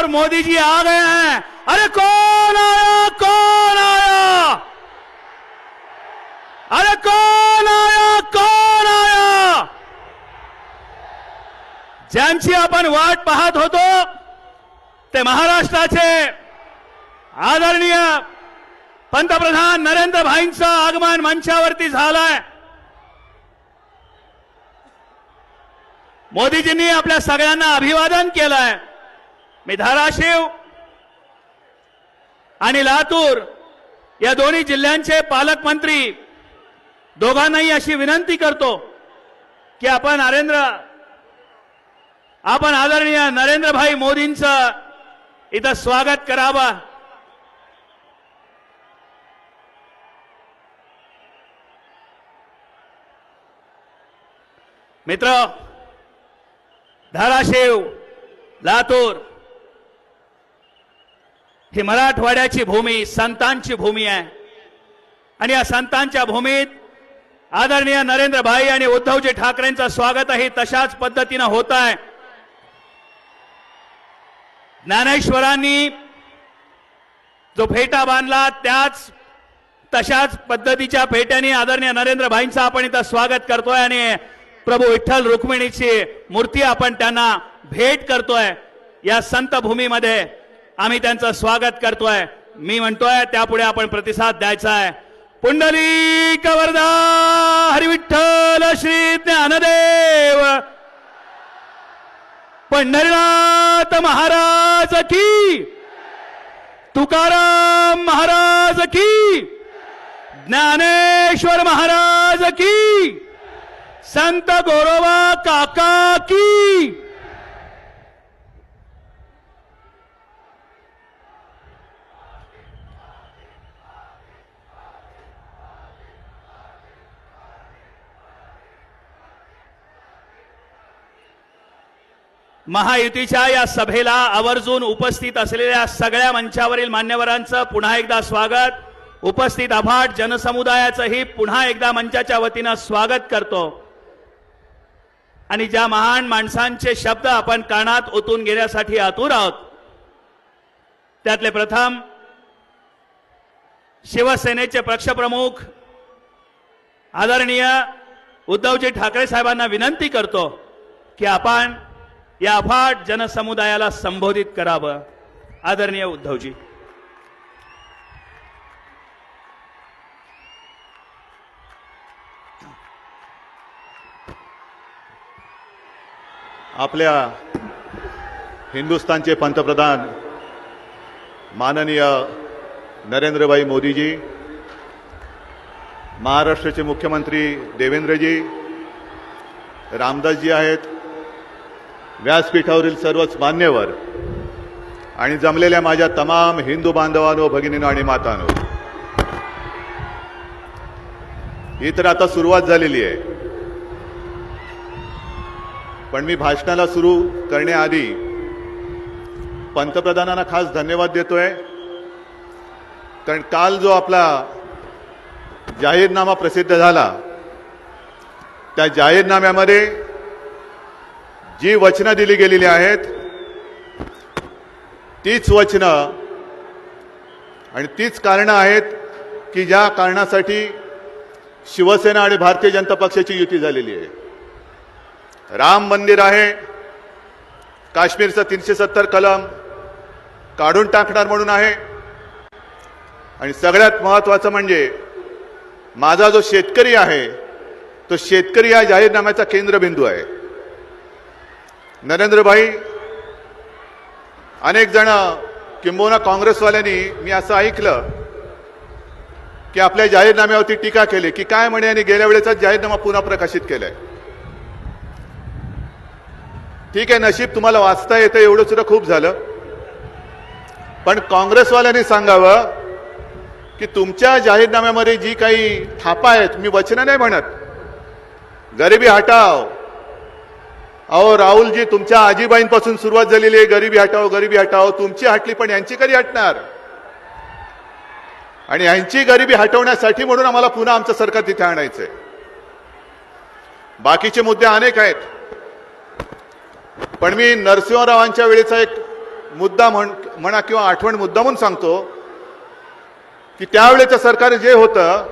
और मोदी जी आ गए हैं। अरे कौन आया? कौन आया? अरे कौन आया? कौन आया? ज्यांची आपण वाट पाहत होतो ते महाराष्ट्राचे आदरणीय पंतप्रधान नरेंद्र भाईंचं आगमन मंचावरती झालंय. मोदीजींनी आपल्या सगळ्यांना अभिवादन केलंय. मी धाराशिव आणि लातूर या दोन्ही जिल्ह्यांचे पालकमंत्री दोघांनाही अशी विनंती करतो की आपण नरेंद्र आपण आदरणीय नरेंद्रभाई मोदींचं इथं स्वागत करावा. मित्र धाराशिव लातूर ही मराठवाड्याची भूमी संतांची भूमी आहे. आणि या संतांच्या भूमीत आदरणीय नरेंद्र भाई आणि उद्धवजी ठाकरेंचं स्वागतही तशाच पद्धतीनं होत आहे. ज्ञानेश्वरांनी जो फेटा बांधला त्याच तशाच पद्धतीच्या फेट्याने आदरणीय नरेंद्र भाईंचं आपण इथं स्वागत करतोय आणि प्रभू विठ्ठल रुक्मिणीची मूर्ती आपण त्यांना भेट करतोय या संत भूमीमध्ये आम्ही त्यांचं स्वागत करतोय. मी म्हणतोय त्यापुढे आपण प्रतिसाद द्यायचा आहे पुंडली कवर्धा हरिविठ्ठल श्री ज्ञानदेव. पंढरीनाथ महाराज की. तुकाराम महाराज की. ज्ञानेश्वर महाराज की. संत गोरोबा काका की. महायुतीच्या या सभेला आवर्जून उपस्थित असलेल्या सगळ्या मंचावरील मान्यवरांचं पुन्हा एकदा स्वागत. उपस्थित आभाट जनसमुदायाचंही पुन्हा एकदा मंचाच्या वतीनं स्वागत करतो. आणि ज्या महान माणसांचे शब्द आपण कानात ओतून घेण्यासाठी आतुर आहोत त्यातले प्रथम शिवसेनेचे पक्षप्रमुख आदरणीय उद्धवजी ठाकरे साहेबांना विनंती करतो की आपण या अफाट जनसमुदायाला संबोधित करावं. आदरणीय उद्धवजी. आपल्या हिंदुस्थानचे पंतप्रधान माननीय नरेंद्रभाई मोदीजी महाराष्ट्राचे मुख्यमंत्री देवेंद्रजी रामदासजी आहेत व्यासपीठावरील सर्वच मान्यवर आणि जमलेल्या माझ्या तमाम हिंदू बांधवांनो भगिनीनो आणि मातानो ही तर आता सुरुवात झालेली आहे. पण मी भाषणाला सुरू करण्याआधी पंतप्रधानांना खास धन्यवाद देतोय. कारण काल जो आपला जाहीरनामा प्रसिद्ध झाला त्या जाहीरनाम्यामध्ये जी वचनं दिली गेलेली आहेत तीच वचनं आणि तीच कारणं आहेत की ज्या कारणासाठी शिवसेना आणि भारतीय जनता पक्षाची युती झालेली आहे. राम मंदिर आहे काश्मीरचं तीनशे सत्तर कलम काढून टाकणार म्हणून आहे. आणि सगळ्यात महत्वाचं म्हणजे माझा जो शेतकरी आहे तो शेतकरी हा जाहीरनाम्याचा केंद्रबिंदू आहे. नरेंद्रभाई अनेक जण किंबहुना काँग्रेसवाल्यांनी मी असं ऐकलं की आपल्या जाहीरनाम्यावरती टीका केली की काय म्हणे आणि गेल्या वेळेचा जाहीरनामा पुन्हा प्रकाशित केलाय. ठीक आहे नशीब तुम्हाला वाचता येतं एवढं सुद्धा खूप झालं. पण काँग्रेसवाल्यांनी सांगावं की तुमच्या जाहीरनाम्यामध्ये जी काही थापा आहेत मी वचनं नाही म्हणत. गरिबी हटाव अहो राहुलजी तुमच्या आजीबाईंपासून सुरुवात झालेली आहे. गरिबी हटाव गरिबी हटाव तुमची हटली पण यांची कधी हटणार? आणि यांची गरिबी हटवण्यासाठी म्हणून आम्हाला पुन्हा आमचं सरकार तिथे आणायचंय. बाकीचे मुद्दे अनेक आहेत. पण मी नरसिंहरावांच्या वेळेचा एक मुद्दा म्हण म्हणा किंवा आठवण मुद्दा म्हणून सांगतो की त्यावेळेचं सरकार जे होतं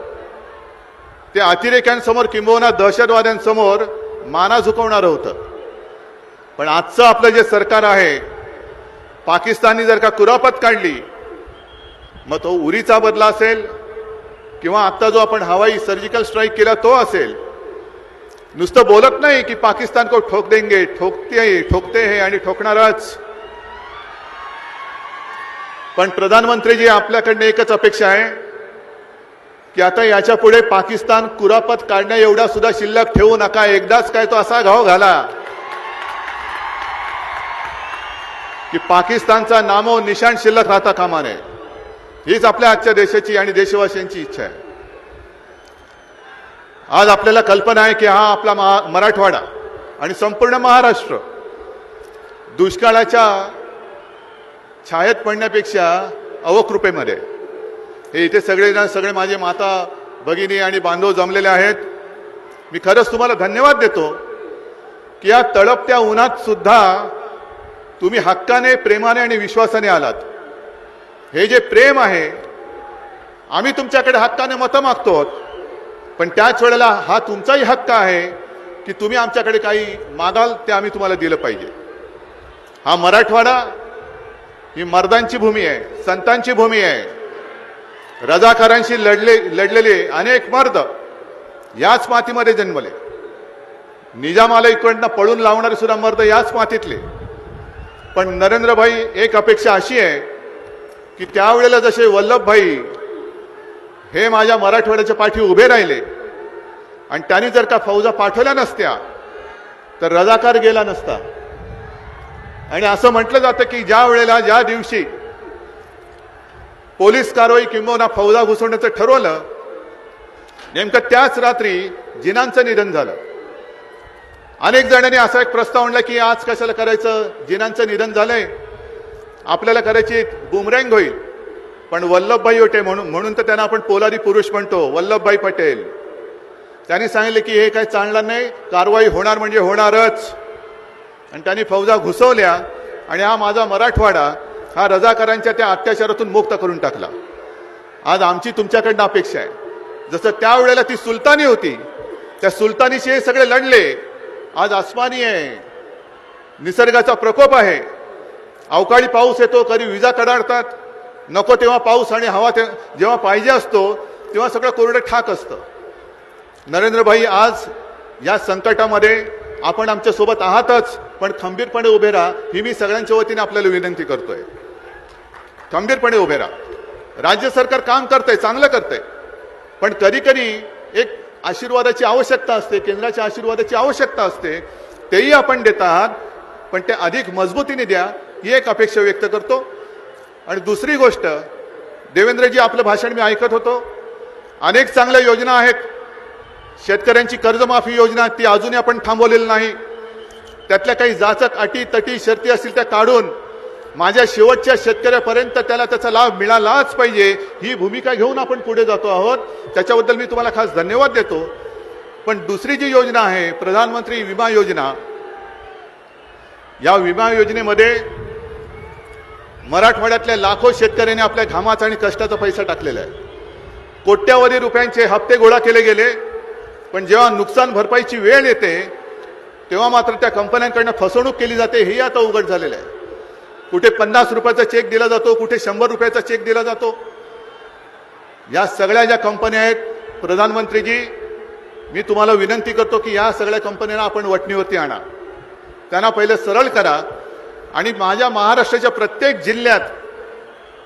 ते अतिरेक्यांसमोर किंबहुना दहशतवाद्यांसमोर माना झुकवणारं होतं. पण आजचं आपलं जे सरकार आहे पाकिस्ताननी जर का कुरापत काढली मग तो उरीचा बदला असेल किंवा आत्ता जो आपण हवाई सर्जिकल स्ट्राईक केला तो असेल. नुसतं बोलत नाही की पाकिस्तान को ठोक देंगे ठोकते ठोकते हे आणि ठोकणारच. पण प्रधानमंत्रीजी आपल्याकडनं एकच अपेक्षा आहे की आता याच्यापुढे पाकिस्तान कुरापत काढण्या एवढा सुद्धा शिल्लक ठेवू नका. एकदाच काय तो असा घाव घाला. की पाकिस्तानचा नामो निशाण शिल्लक राहता कामा नये. हीच आपल्या आजच्या देशाची आणि देशवासियांची इच्छा आहे. आज आपल्याला कल्पना आहे की हा आपला महा मराठवाडा आणि संपूर्ण महाराष्ट्र दुष्काळाच्या छायेत पडण्यापेक्षा अवकृपेमध्ये हे इथे सगळेजण सगळे माझे माता भगिनी आणि बांधव जमलेले आहेत. मी खरंच तुम्हाला धन्यवाद देतो की या तळपत्या उन्हात सुद्धा तुम्ही हक्काने प्रेमाने आणि विश्वासाने आलात. हे जे प्रेम आहे आम्ही तुमच्याकडे हक्काने मतं मागतो पण त्याच वेळेला हा तुमचाही हक्क आहे की तुम्ही आमच्याकडे काही मागाल ते आम्ही तुम्हाला दिलं पाहिजे. हा मराठवाडा ही मर्दांची भूमी आहे संतांची भूमी आहे. रजाकारांशी लढले लढलेले अनेक मर्द याच मातीमध्ये जन्मले. निजामाला इकडनं पळून लावणारे सुद्धा मर्द याच मातीतले. पण नरेंद्रभाई एक अपेक्षा अशी आहे की त्यावेळेला जसे वल्लभभाई हे माझ्या मराठवाड्याच्या पाठी उभे राहिले आणि त्यांनी जर का फौजा पाठवल्या नसत्या तर रजाकार गेला नसता. आणि असं म्हटलं जातं की ज्या वेळेला ज्या दिवशी पोलीस कारवाई किंबहुना फौजा घुसवण्याचं ठरवलं नेमकं त्याच रात्री जिनांचं निधन झालं. अनेक जणांनी असा एक प्रस्ताव आणला की आज कशाला करायचं? जिनांचं निधन झालंय. आपल्याला करायची बुमरँग होईल. पण वल्लभभाई होते म्हणून म्हणून तर त्यांना आपण पोलादी पुरुष म्हणतो वल्लभभाई पटेल. त्यांनी सांगितले की हे काय चालणार नाही कारवाई होणार म्हणजे होणारच. आणि त्यांनी फौजा घुसवल्या आणि हा माझा मराठवाडा हा रजाकारांच्या त्या अत्याचारातून मुक्त करून टाकला. आज आमची तुमच्याकडनं अपेक्षा आहे. जसं त्यावेळेला ती सुलतानी होती त्या सुलतानीशी हे सगळे लढले. आज आसमानी आहे. निसर्गाचा प्रकोप आहे. अवकाळी पाऊस येतो कधी विजा कडाडतात नको तेव्हा पाऊस आणि हवा ते जेव्हा पाहिजे असतो तेव्हा सगळं कोरडं ठाक असतं. नरेंद्रभाई आज या संकटामध्ये आपण आमच्यासोबत आहातच पण खंबीरपणे उभे राहा. ही मी सगळ्यांच्या वतीने आपल्याला विनंती करतोय. खंबीरपणे उभे राहा. राज्य सरकार काम करतंय चांगलं करतंय. पण कधी कधी एक आशीर्वादाची आवश्यकता असते केंद्राच्या आशीर्वादाची आवश्यकता असते तेही आपण देत आहात पण ते अधिक मजबूतीने द्या ही एक अपेक्षा व्यक्त करतो. आणि दुसरी गोष्ट देवेंद्रजी आपलं भाषण मी ऐकत होतो. अनेक चांगल्या योजना आहेत. शेतकऱ्यांची कर्जमाफी योजना ती अजूनही आपण थांबवलेली नाही. त्यातल्या काही जाचक अटी तटी शर्ती असतील त्या काढून माझ्या शेवटच्या शेतकऱ्यापर्यंत त्याला त्याचा लाभ मिळालाच पाहिजे. ही भूमिका घेऊन आपण पुढे जातो आहोत. त्याच्याबद्दल मी तुम्हाला खास धन्यवाद देतो. पण दुसरी जी योजना आहे प्रधानमंत्री विमा योजना या विमा योजनेमध्ये मराठवाड्यातल्या लाखो शेतकऱ्यांनी आपल्या घामाचा आणि कष्टाचा पैसा टाकलेला आहे. कोट्यावधी रुपयांचे हप्ते गोळा केले गेले पण जेव्हा नुकसान भरपाईची वेळ येते तेव्हा मात्र त्या कंपन्यांकडनं फसवणूक केली जाते हे आता उघड झालेलं आहे. कुठे पन्नास रुपयाचा चेक दिला जातो कुठे शंभर रुपयाचा चेक दिला जातो. या सगळ्या ज्या कंपन्या आहेत प्रधानमंत्रीजी मी तुम्हाला विनंती करतो की या सगळ्या कंपन्यांना आपण वटणीवरती आणा. त्यांना पहिले सरळ करा आणि माझ्या महाराष्ट्राच्या प्रत्येक जिल्ह्यात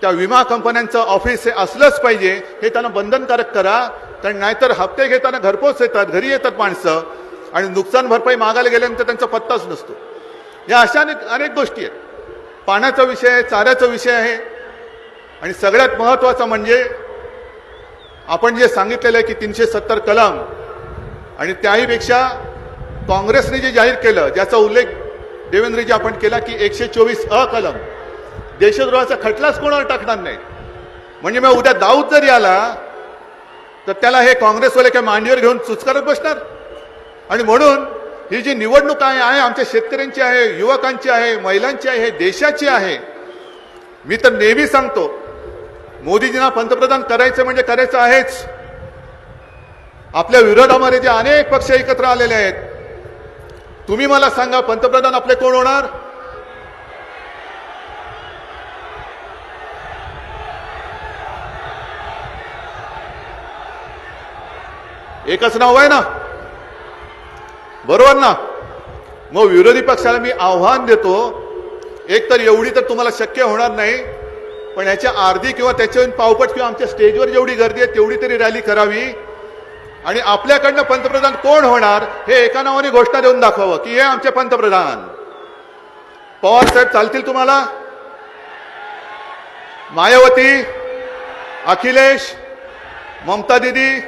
त्या विमा कंपन्यांचं ऑफिस हे असलंच पाहिजे हे त्यांना बंधनकारक करा. कारण नाहीतर हप्ते घेताना घरपोच येतात घरी येतात माणसं आणि नुकसान भरपाई मागायला गेल्यानंतर त्यांचा पत्ताच नसतो. या अशा अनेक अनेक गोष्टी आहेत. पाण्याचा विषय आहे चाऱ्याचा विषय आहे. आणि सगळ्यात महत्त्वाचा म्हणजे आपण जे सांगितलेलं आहे की तीनशे सत्तर कलम आणि त्याहीपेक्षा काँग्रेसने जे जाहीर केलं ज्याचा उल्लेख देवेंद्रजी आपण केला की एकशे चोवीस अ कलम. देशद्रोहाचा खटलाच कोणावर टाकणार नाही? म्हणजे मग उद्या दाऊद जरी आला तर त्याला हे काँग्रेसवाले काय मांडीवर घेऊन चुचकारत बसणार? आणि म्हणून ही जी निवडणूक आहे आहे आमच्या शेतकऱ्यांची आहे युवकांची आहे महिलांची आहे देशाची आहे. मी तर नेहमी सांगतो मोदीजींना पंतप्रधान करायचं म्हणजे करायचं आहेच. आपल्या विरोधामध्ये जे अनेक पक्ष एकत्र आलेले आहेत. तुम्ही मला सांगा पंतप्रधान आपले कोण होणार? एकच नाव आहे ना? बरोबर ना? मग विरोधी पक्षाला मी आव्हान देतो एक तर एवढी तर तुम्हाला शक्य होणार नाही पण याच्या अर्धी किंवा त्याच्याहून पावपट किंवा आमच्या स्टेजवर जेवढी गर्दी आहे तेवढी तरी रॅली करावी. आणि आपल्याकडनं पंतप्रधान कोण होणार हे एका नावाने घोषणा देऊन दाखवावं की हे आमचे पंतप्रधान. पवार साहेब चालतील तुम्हाला? मायावती अखिलेश ममता दिदी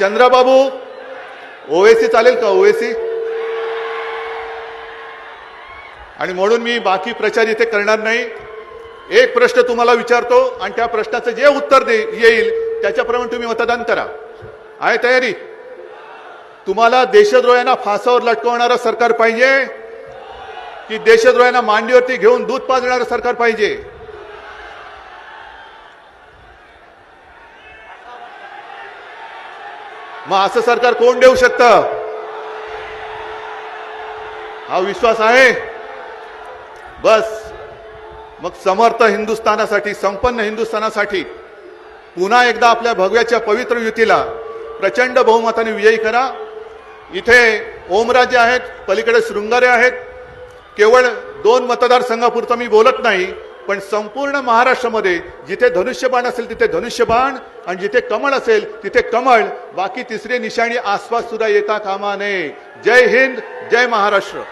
चंद्रबाबू. ओवेसी चालेल का ओवेसी? आणि म्हणून मी बाकी प्रचार इथे करणार नाही. एक प्रश्न तुम्हाला विचारतो आणि त्या प्रश्नाचं जे उत्तर दे येईल त्याच्याप्रमाणे तुम्ही मतदान करा. आहे तयारी? तुम्हाला देशद्रोह्यांना फासावर लटकवणारं सरकार पाहिजे? की देशद्रोह्यांना मांडीवरती घेऊन दूध पाजणारं सरकार पाहिजे? मग असं सरकार कोण देऊ शकतं? हा विश्वास आहे? बस. मग समर्थ हिंदुस्थानासाठी संपन्न हिंदुस्थानासाठी पुन्हा एकदा आपल्या भगव्याच्या पवित्र युतीला प्रचंड बहुमताने विजयी करा. इथे ओमराजे आहेत पलीकडे शृंगारे आहेत. केवळ दोन मतदारसंघापुरतं मी बोलत नाही पण संपूर्ण महाराष्ट्रामध्ये जिथे धनुष्यबाण असेल तिथे धनुष्यबाण आणि जिथे कमळ असेल तिथे कमळ. बाकी तिसरी निशाणी आसपास सुद्धा येता कामा नये. जय हिंद जय महाराष्ट्र.